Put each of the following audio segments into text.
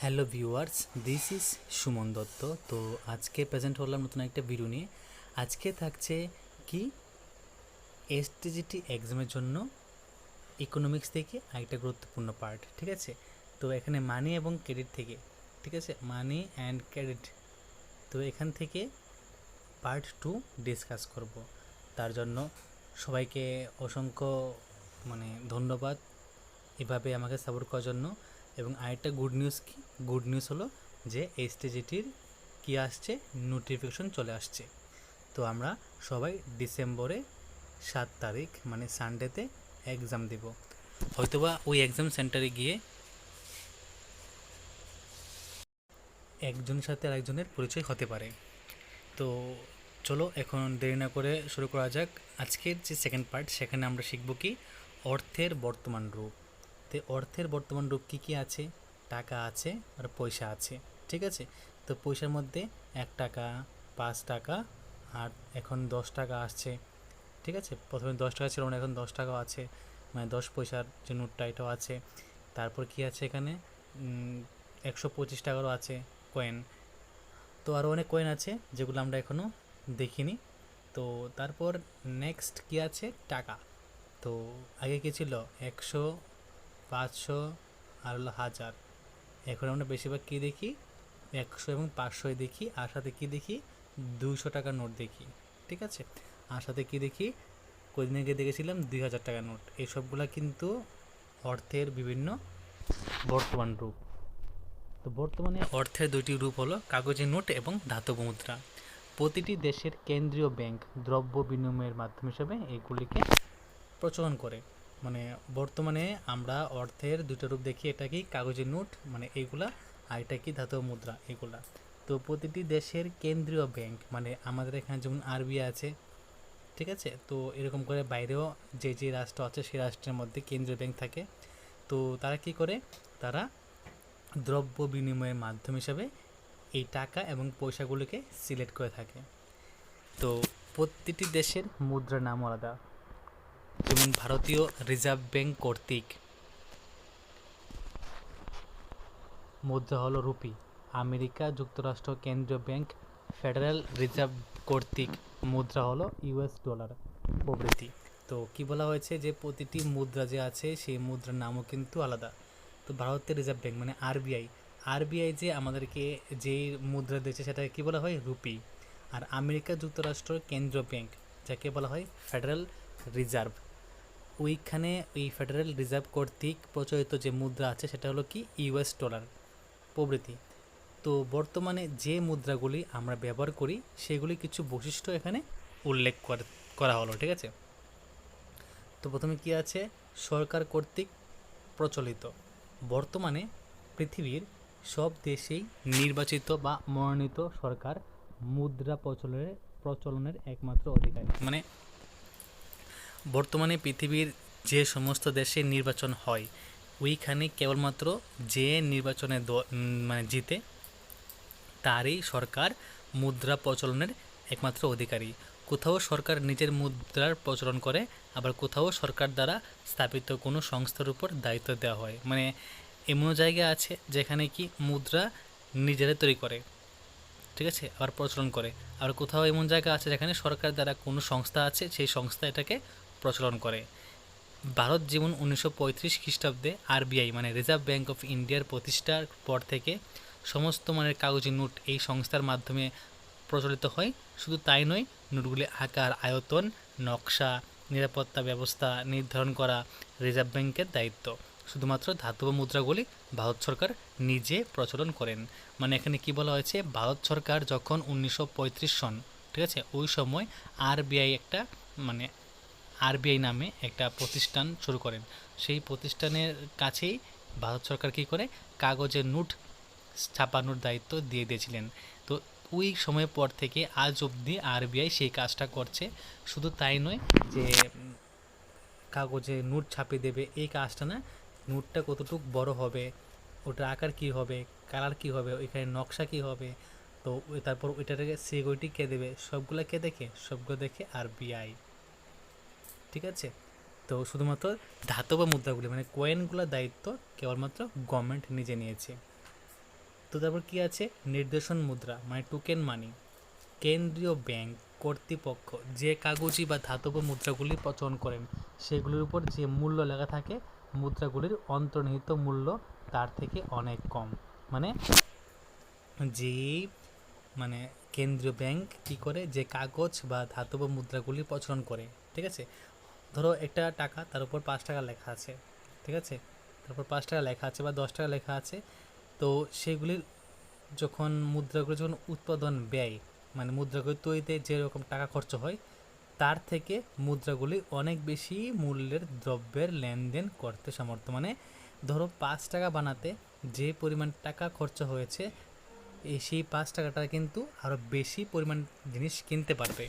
Hello viewers this is Suman Dutta. তো আজকে present হলাম নতুন একটা ভিডিও নিয়ে। আজকে থাকছে কি? এসটিজিটি এক্সামের জন্য ইকোনমিক্স থেকে আরেকটা গুরুত্বপূর্ণ পার্ট ঠিক আছে? তো এখানে মানি এবং ক্রেডিট থেকে, ঠিক আছে? মানি অ্যান্ড ক্রেডিট তো এখান থেকে পার্ট টু ডিসকাস করব। তার জন্য সবাইকে অসংখ্য মানে ধন্যবাদ। এভাবে আমাকে সাপোর্ট করার জন্য। এবং আরেকটা গুড নিউজ কি? গুড নিউজ হলো যে এসটিজিটির কি আসছে? নোটিফিকেশন চলে আসছে। তো আমরা সবাই ডিসেম্বরে সাত তারিখ মানে সানডেতে এক্সাম দেব। হয়তোবা ওই এক্সাম সেন্টারে গিয়ে একজনের সাথে আরেকজনের পরিচয় হতে পারে। তো চলো এখন দেরি না করে শুরু করা যাক। আজকের যে সেকেন্ড পার্ট সেখানে আমরা শিখব কি অর্থের বর্তমান রূপ। তে অর্থের বর্তমান রূপ কী কী আছে? টাকা আছে আর পয়সা আছে, ঠিক আছে? তো পয়সার মধ্যে এক টাকা, পাঁচ টাকা আর এখন দশ টাকা আসছে, ঠিক আছে? প্রথমে দশ টাকা ছিল না এখন দশ টাকাও আছে মানে দশ পয়সার যে নোটটা এটাও আছে। তারপর কি আছে এখানে? একশো পঁচিশ টাকারও আছে কয়েন তো আরও অনেক কয়েন আছে যেগুলো আমরা এখনও দেখিনি। তো তারপর নেক্সট কি আছে? টাকা। তো আগে কী ছিল? একশো, পাঁচশো আর হলো হাজার। এখন আমরা বেশিরভাগ কী দেখি? একশো এবং পাঁচশোয় দেখি, আর সাথে কী দেখি? দুইশো টাকার নোট দেখি, ঠিক আছে? আর সাথে কী দেখি? কদিন আগে দেখেছিলাম দুই হাজার টাকার নোট। এই সবগুলা কিন্তু অর্থের বিভিন্ন বর্তমান রূপ। তো বর্তমানে অর্থের দুইটি রূপ হলো কাগজের নোট এবং ধাতব মুদ্রা। প্রতিটি দেশের কেন্দ্রীয় ব্যাংক দ্রব্য বিনিময়ের মাধ্যম হিসেবে এগুলিকে প্রচলন করে। মানে বর্তমানে আমরা অর্থের দুটো রূপ দেখি, এটা কি কাগজের নোট মানে এইগুলা, আর এটা কি ধাতব মুদ্রা এগুলা তো প্রতিটি দেশের কেন্দ্রীয় ব্যাংক মানে আমাদের এখানে যেমন আরবিআই আছে, ঠিক আছে? তো এরকম করে বাইরেও যে যে রাষ্ট্র আছে, সেই রাষ্ট্রের মধ্যে কেন্দ্রীয় ব্যাংক থাকে। তো তারা কি করে? তারা দ্রব্য বিনিময়ের মাধ্যম হিসাবে এই টাকা এবং পয়সাগুলোকে সিলেক্ট করে থাকে। তো প্রতিটি দেশের মুদ্রার নাম আলাদা। যেমন ভারতীয় রিজার্ভ ব্যাংক কর্তৃক। মুদ্রা হলো রুপি। আমেরিকা যুক্তরাষ্ট্র কেন্দ্রীয় ব্যাংক, ফেডারেল রিজার্ভ কর্তৃক। মুদ্রা হলো ইউএস ডলার প্রভৃতি। তো কি বলা হয়েছে যে প্রতিটি মুদ্রা যে আছে, সেই মুদ্রার নামও কিন্তু আলাদা। তো ভারতের রিজার্ভ ব্যাংক মানে আরবিআই। আরবিআই যে আমাদেরকে যেই মুদ্রা দিয়েছে সেটাকে কী বলা হয়? রুপি। আর আমেরিকা যুক্তরাষ্ট্র কেন্দ্রীয় ব্যাংক, যাকে বলা হয় ফেডারেল রিজার্ভ। ওইখানে ওই ফেডারেল রিজার্ভ কর্তৃক প্রচলিত যে মুদ্রা আছে, সেটা হলো কি? ইউএস ডলার প্রভৃতি। তো বর্তমানে যে মুদ্রাগুলি আমরা ব্যবহার করি, সেগুলি কিছু বৈশিষ্ট্য এখানে উল্লেখ করা হলো, ঠিক আছে? তো প্রথমে কি আছে? সরকার কর্তৃক প্রচলিত। বর্তমানে পৃথিবীর সব দেশেই নির্বাচিত বা মনোনীত সরকার মুদ্রা প্রচলনের প্রচলনের একমাত্র অধিকারী। মানে বর্তমানে পৃথিবীর যে সমস্ত দেশে নির্বাচন হয়, ওইখানে কেবলমাত্র যে নির্বাচনে মানে জিতে, তারই সরকার মুদ্রা প্রচলনের একমাত্র অধিকারী। কোথাও সরকার নিজের মুদ্রার প্রচলন করে, আবার কোথাও সরকার দ্বারা স্থাপিত কোনো সংস্থার উপর দায়িত্ব দেওয়া হয়। মানে এমন জায়গা আছে যেখানে কি মুদ্রা নিজেরা তৈরি করে, ঠিক আছে, আবার প্রচলন করে। আর কোথাও এমন জায়গা আছে যেখানে সরকার দ্বারা কোনো সংস্থা আছে, সেই সংস্থা এটাকে প্রচলন করে। ভারত যেমন উনিশশো পঁয়ত্রিশ খ্রিস্টাব্দে আরবিআই মানে রিজার্ভ ব্যাঙ্ক অফ ইন্ডিয়ার প্রতিষ্ঠার পর থেকে সমস্ত মানের কাগজি নোট এই সংস্থার মাধ্যমে প্রচলিত হয়। শুধু তাই নয়, নোটগুলি আকার, আয়তন, নকশা, নিরাপত্তা ব্যবস্থা নির্ধারণ করা রিজার্ভ ব্যাংকের দায়িত্ব। শুধুমাত্র ধাতব মুদ্রাগুলি ভারত সরকার নিজে প্রচলন করেন। মানে এখানে কি বলা হয়েছে? ভারত সরকার যখন উনিশশো পঁয়ত্রিশ সন, ঠিক আছে? ওই সময় আরবিআই একটা মানে আরবিআই নামে একটা প্রতিষ্ঠান শুরু করেন। সেই প্রতিষ্ঠানের কাছেই ভারত সরকার কী করে? কাগজের নোট ছাপানোর দায়িত্ব দিয়ে দিয়েছিলেন। তো ওই সময়ের পর থেকে আজ অবধি আরবিআই সেই কাজটা করছে। শুধু তাই নয় যে, কাগজে নোট ছাপিয়ে দেবে, এই কাজটা না, নোটটা কতটুকু বড় হবে ওটার আকার কি হবে, কালার কি হবে, ওইখানে নকশা কি হবে, তো তারপর ওইটাকে সিকিউরিটি কে দেবে, সবগুলো কে দেখে? সবগুলো দেখে আরবিআই। ঠিক আছে? তো শুধুমাত্র ধাতব মুদ্রাগুলি মানে কয়েনগুলোর দায়িত্ব কেবলমাত্র গভর্নমেন্ট নিজে নিয়েছে। তো তারপর কি আছে? নির্দেশন মুদ্রা মানে টোকেন মানি কেন্দ্রীয় ব্যাংক কর্তৃপক্ষ যে কাগজি বা ধাতব মুদ্রাগুলি প্রচলন করেন, সেগুলির উপর যে মূল্য লেখা থাকে, মুদ্রাগুলির অন্তর্নিহিত মূল্য তার থেকে অনেক কম। মানে যেই মানে কেন্দ্রীয় ব্যাংক কী করে? যে কাগজ বা ধাতব মুদ্রাগুলি প্রচলন করে, ঠিক আছে? ধরো একটা টাকা, তার উপর পাঁচ টাকা লেখা আছে, ঠিক আছে? তারপর পাঁচ টাকা লেখা আছে বা দশ টাকা লেখা আছে, তো সেগুলির যখন মুদ্রাগুলো যখন উৎপাদন ব্যয় মানে মুদ্রাগুলি তৈরিতে যেরকম টাকা খরচ হয়, তার থেকে মুদ্রাগুলি অনেক বেশি মূল্যের দ্রব্যের লেনদেন করতে সামর্থ্য। মানে ধরো পাঁচ টাকা বানাতে যে পরিমাণ টাকা খরচ হয়েছে সেই পাঁচ টাকাটা কিন্তু আরও বেশি পরিমাণ জিনিস কিনতে পারবে,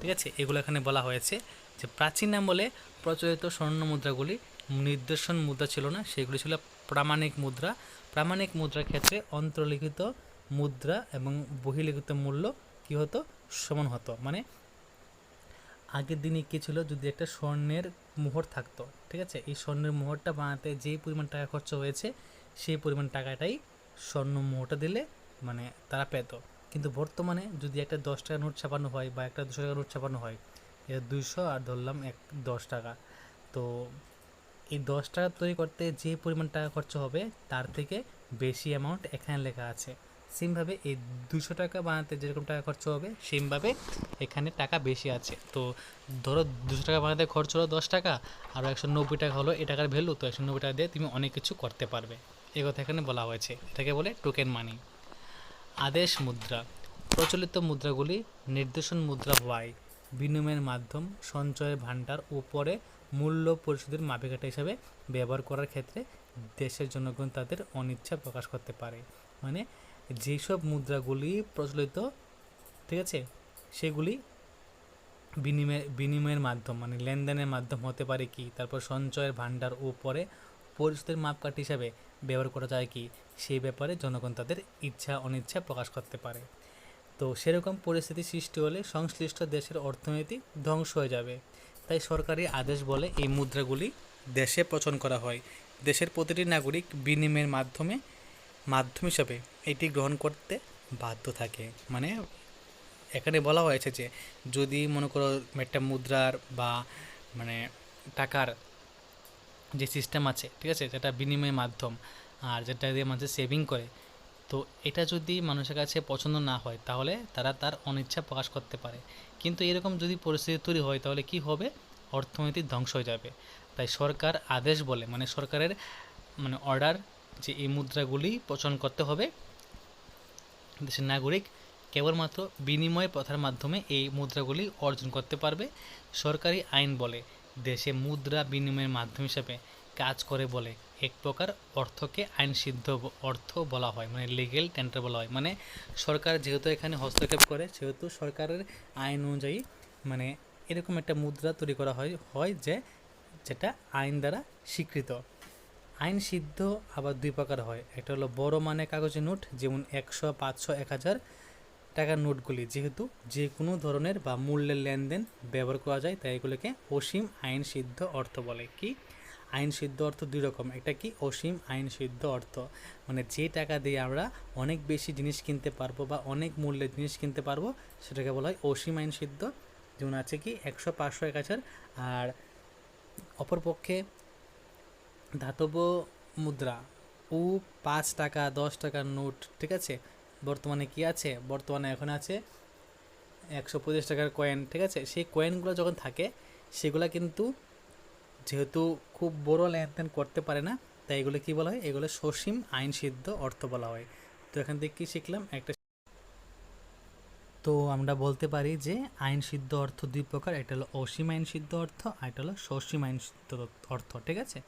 ঠিক আছে? এগুলো এখানে বলা হয়েছে। যে প্রাচীন আমলে প্রচলিত স্বর্ণ মুদ্রাগুলি নির্দেশন মুদ্রা ছিল না, সেগুলি ছিল প্রামাণিক মুদ্রা। প্রামাণিক মুদ্রার ক্ষেত্রে অন্তর্লিখিত মুদ্রা এবং বহির্লিখিত মূল্য কী হতো? সমান হতো। মানে আগের দিনে কী ছিল? যদি একটা স্বর্ণের মোহর থাকতো, ঠিক আছে? এই স্বর্ণের মোহরটা বানাতে যে পরিমাণ টাকা খরচ হয়েছে, সেই পরিমাণ টাকাটাই স্বর্ণ মোহরটা দিলে মানে তারা পেত। কিন্তু বর্তমানে যদি একটা দশ টাকা নোট ছাপানো হয় বা একটা দুশো টাকা নোট ছাপানো হয় দুইশো আর ধরলাম এক, দশ টাকা। তো এই দশ টাকা তৈরি করতে যে পরিমাণ টাকা খরচ হবে, তার থেকে বেশি অ্যামাউন্ট এখানে লেখা আছে। সেমভাবে এই দুশো টাকা বানাতে যেরকম টাকা খরচ হবে সেমভাবে এখানে টাকা বেশি আছে। তো ধরো দুশো টাকা বানাতে খরচ হলো দশ টাকা, আর একশো নব্বই টাকা হলো এই টাকার ভ্যালু তো একশো নব্বই টাকা দিয়ে তুমি অনেক কিছু করতে পারবে। এ কথা এখানে বলা হয়েছে। এটাকে বলে টোকেন মানি আদেশ মুদ্রা। প্রচলিত মুদ্রাগুলি নির্দেশন মুদ্রা হওয়ায় বিনিময়ের মাধ্যম সঞ্চয়ের ভাণ্ডার উপরে মূল্য পরিশোধের মাপিকাঠি হিসাবে ব্যবহার করার ক্ষেত্রে দেশের জনগণ তাদের অনিচ্ছা প্রকাশ করতে পারে। মানে যেসব মুদ্রাগুলি প্রচলিত, ঠিক আছে? সেগুলি বিনিময় বিনিময়ের মাধ্যম মানে লেনদেনের মাধ্যম হতে পারে কি? তারপর সঞ্চয়ের ভাণ্ডার উপরে পরিশোধের মাপকাঠি হিসাবে ব্যবহার করা যায় কি? সেই ব্যাপারে জনগণ তাদের ইচ্ছা অনিচ্ছা প্রকাশ করতে পারে। তো সেরকম পরিস্থিতি সৃষ্টি হলে সংশ্লিষ্ট দেশের অর্থনীতি ধ্বংস হয়ে যাবে। তাই সরকারি আদেশ বলে এই মুদ্রাগুলি দেশে প্রচলন করা হয়। দেশের প্রতিটি নাগরিক বিনিময়ের মাধ্যমে, মাধ্যম হিসাবে এটি গ্রহণ করতে বাধ্য থাকে। মানে এখানে বলা হয়েছে যে, যদি মনে করো একটা মুদ্রার বা মানে টাকার যে সিস্টেম আছে, ঠিক আছে? যেটা বিনিময় মাধ্যম, আর যেটা দিয়ে মানুষ সেভিং করে তো এটা যদি মানুষের কাছে পছন্দ না হয়, তাহলে তারা তার অনিচ্ছা প্রকাশ করতে পারে। কিন্তু এরকম যদি পরিস্থিতি তৈরি হয়, তাহলে কি হবে? অর্থনীতি ধ্বংস হয়ে যাবে। তাই সরকার আদেশ বলে মানে সরকারের মানে অর্ডার যে এই মুদ্রাগুলি প্রচলন করতে হবে। দেশের নাগরিক কেবলমাত্র বিনিময় প্রথার মাধ্যমে এই মুদ্রাগুলি অর্জন করতে পারবে। সরকারি আইন বলে, দেশে মুদ্রা বিনিময়ের মাধ্যম হিসাবে কাজ করে বলে। এক প্রকার অর্থকে আইনসিদ্ধ অর্থ বলা হয় মানে লিগেল টেন্ডার বলা হয়। মানে সরকার যেহেতু এখানে হস্তক্ষেপ করে, সেহেতু সরকারের আইন অনুযায়ী মানে এরকম একটা মুদ্রা তৈরি করা হয় হয় যে যেটা আইন দ্বারা স্বীকৃত। আইন সিদ্ধ আবার দুই প্রকার হয়। একটা হলো বড় মানে কাগজের নোট, যেমন একশো, পাঁচশো, এক হাজার টাকার নোটগুলি। যেহেতু যে কোনো ধরনের বা মূল্যের লেনদেন ব্যবহার করা যায়, তাই এগুলোকে অসীম আইন সিদ্ধ অর্থ বলে। কি? আইন সিদ্ধ অর্থ দুই রকম। একটা কি? অসীম আইন সিদ্ধ অর্থ। মানে যে টাকা দিয়ে আমরা অনেক বেশি জিনিস কিনতে পারব বা অনেক মূল্যের জিনিস কিনতে পারব, সেটাকে বলা হয় অসীম আইন সিদ্ধ। যেমন আছে কি? একশো পাঁচশো এক হাজার আর অপরপক্ষে ধাতব মুদ্রা। ও পাঁচ টাকা, দশ টাকার নোট, ঠিক আছে? বর্তমানে কি আছে? বর্তমানে এখন আছে একশো পঁচিশ টাকার কয়েন ঠিক আছে? সেই কয়েনগুলো যখন থাকে, সেগুলো কিন্তু যেহেতু খুব বড় লেনদেন করতে পারে না, তাই এগুলো কী বলা হয়? এগুলো সসীম আইন সিদ্ধ অর্থ বলা হয়। তো এখান থেকে কী শিখলাম? একটা তো আমরা বলতে পারি যে আইন সিদ্ধ অর্থ দুই প্রকার, একটা হলো অসীম আইন সিদ্ধ অর্থ আর একটা হলো সসীম আইন সিদ্ধ অর্থ, ঠিক আছে?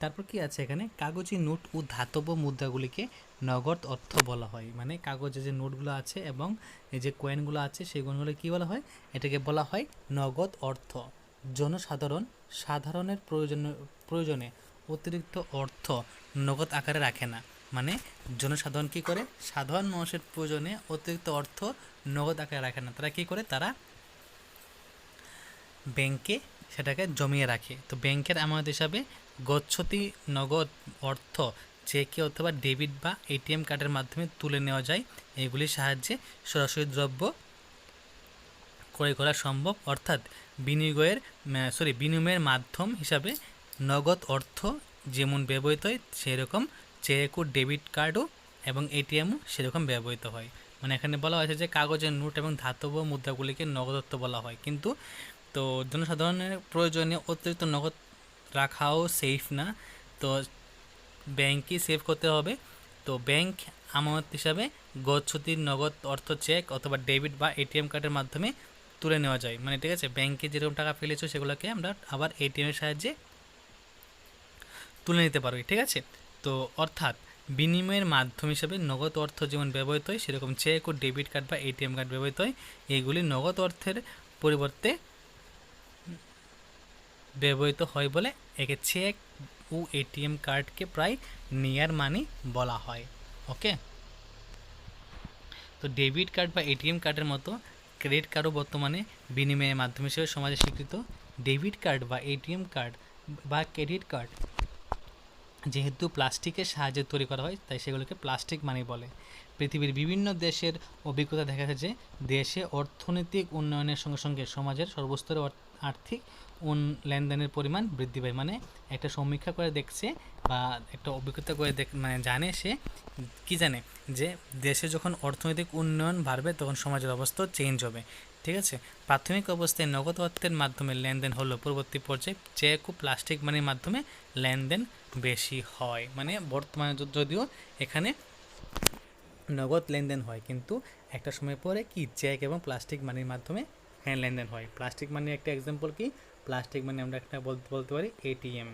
তারপর কি আছে এখানে? কাগজি নোট ও ধাতব মুদ্রাগুলিকে নগদ অর্থ বলা হয়। মানে কাগজে যে নোটগুলো আছে এবং এই যে কয়েনগুলো আছে কয়েনগুলো কী বলা হয়? এটাকে বলা হয় নগদ অর্থ। জনসাধারণ সাধারণের প্রয়োজন, প্রয়োজনে অতিরিক্ত অর্থ নগদ আকারে রাখে না। মানে জনসাধারণ কী করে? সাধারণ মানুষের প্রয়োজনে অতিরিক্ত অর্থ নগদ আকারে রাখে না। তারা কী করে? তারা ব্যাংকে সেটাকে জমিয়ে রাখে। তো ব্যাংকের আমানত হিসাবে গচ্ছতি নগদ অর্থ চেকে অথবা ডেবিট বা এটিএম কার্ডের মাধ্যমে তুলে নেওয়া যায়। এগুলির সাহায্যে সরাসরি দ্রব্য ক্রয় করা সম্ভব, অর্থাৎ বিনিয়োগের সরি বিনিময়ের মাধ্যম হিসাবে নগদ অর্থ যেমন ব্যবহৃত হয় সেরকম চেক ও ডেবিট কার্ডও এবং এটিএমও সেরকম ব্যবহৃত হয়। মানে এখানে বলা হয়েছে যে কাগজের নোট এবং ধাতব মুদ্রাগুলিকে নগদ অর্থ বলা হয়। কিন্তু তো জনসাধারণের প্রয়োজনে অতিরিক্ত নগদ রাখাও সেফ না। তো ব্যাংকই সেভ করতে হবে। তো ব্যাংক আমানত হিসাবে গচ্ছতির নগদ অর্থ চেক অথবা ডেবিট বা এটিএম কার্ডের মাধ্যমে তুলে নেওয়া যায়। মানে ঠিক আছে ব্যাংকে যেরকম টাকা ফেলেছো সেগুলোকে আমরা আবার এটিএমের সাহায্যে তুলে নিতে পারবি, ঠিক আছে? তো অর্থাৎ বিনিময়ের মাধ্যম হিসেবে নগদ অর্থ যেমন ব্যবহৃত হয়, সেরকম চেক ও ডেবিট কার্ড বা এটিএম কার্ড ব্যবহৃত হয়, এইগুলি নগদ অর্থের পরিবর্তে ব্যবহৃত হয় বলে একে চেক ও এটিএম কার্ডকে প্রায় নিয়ার মানি বলা হয় ওকে তো ডেবিট কার্ড বা এটিএম কার্ডের মতো ক্রেডিট কার্ডও বর্তমানে বিনিময়ের মাধ্যম হিসেবে সমাজে স্বীকৃত। ডেবিট কার্ড বা এটিএম কার্ড বা ক্রেডিট কার্ড যেহেতু প্লাস্টিকের সাহায্যে তৈরি করা হয়, তাই সেগুলোকে প্লাস্টিক মানি বলে। পৃথিবীর বিভিন্ন দেশের অভিজ্ঞতা দেখা গেছে, দেশে অর্থনৈতিক উন্নয়নের সঙ্গে সঙ্গে সমাজের সর্বস্তরের আর্থিক লেনদেনের পরিমাণ বৃদ্ধি পায়। মানে একটা সমীক্ষা করে দেখছে বা একটা অভিজ্ঞতা করে দেখ মানে জানে সে কি জানে যে দেশে যখন অর্থনৈতিক উন্নয়ন বাড়বে তখন সমাজের অবস্থা চেঞ্জ হবে, ঠিক আছে? প্রাথমিক অবস্থায় নগদ অর্থের মাধ্যমে লেনদেন হলো পরবর্তী পর্যায়ে চেক ও প্লাস্টিক মানির মাধ্যমে লেনদেন বেশি হয়। মানে বর্তমানে যদিও এখানে নগদ লেনদেন হয়, কিন্তু একটা সময় পরে কি চেক এবং প্লাস্টিক মানির মাধ্যমে এখানে লেনদেন হয়। প্লাস্টিক মানির একটা এক্সাম্পল কি? প্লাস্টিক মানি আমরা একটা বলতে বলতে পারি এটিএম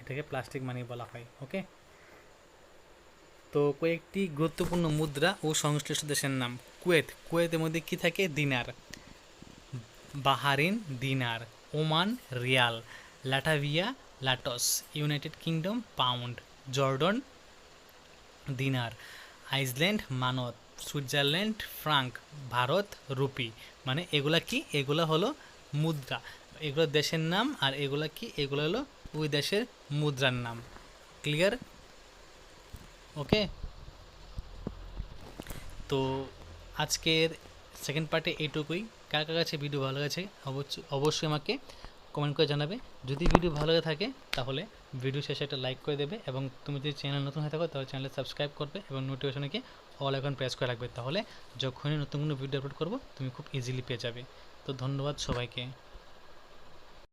এটাকে প্লাস্টিক মানি বলা হয় ওকে তো কয়েকটি গুরুত্বপূর্ণ মুদ্রা ও সংশ্লিষ্ট দেশের নাম, কুয়েত। কুয়েতের মধ্যে কি থাকে? Dinar. Bahrain, dinar. Oman, riyal. Latvia, lats. United Kingdom, pound. Jordan, dinar. Iceland মানত সুইজারল্যান্ড, ফ্রাঙ্ক। ভারত, রুপি। মানে এগুলা কি? এগুলা হলো মুদ্রা। এগুলো দেশের নাম আর এগুলা কি? এগুলো হলো ওই দেশের মুদ্রার নাম। ক্লিয়ার ওকে তো আজকের সেকেন্ড পার্টে এইটুকুই। কার কার কাছে ভিডিও ভালো গেছে অবশ্যই অবশ্যই আমাকে কমেন্ট করে জানাবে। যদি ভিডিও ভালো লাগে থাকে, তাহলে ভিডিও শেষে একটা লাইক করে দেবে এবং তুমি যদি চ্যানেল নতুন হয়ে থাকো, তাহলে চ্যানেলে সাবস্ক্রাইব করবে এবং নোটিফিকেশনকে অল এখন প্রেস করে রাখবে। তাহলে যখনই নতুন কোনো ভিডিও আপলোড করব, তুমি খুব ইজিলি পেয়ে যাবে। তো ধন্যবাদ সবাইকে।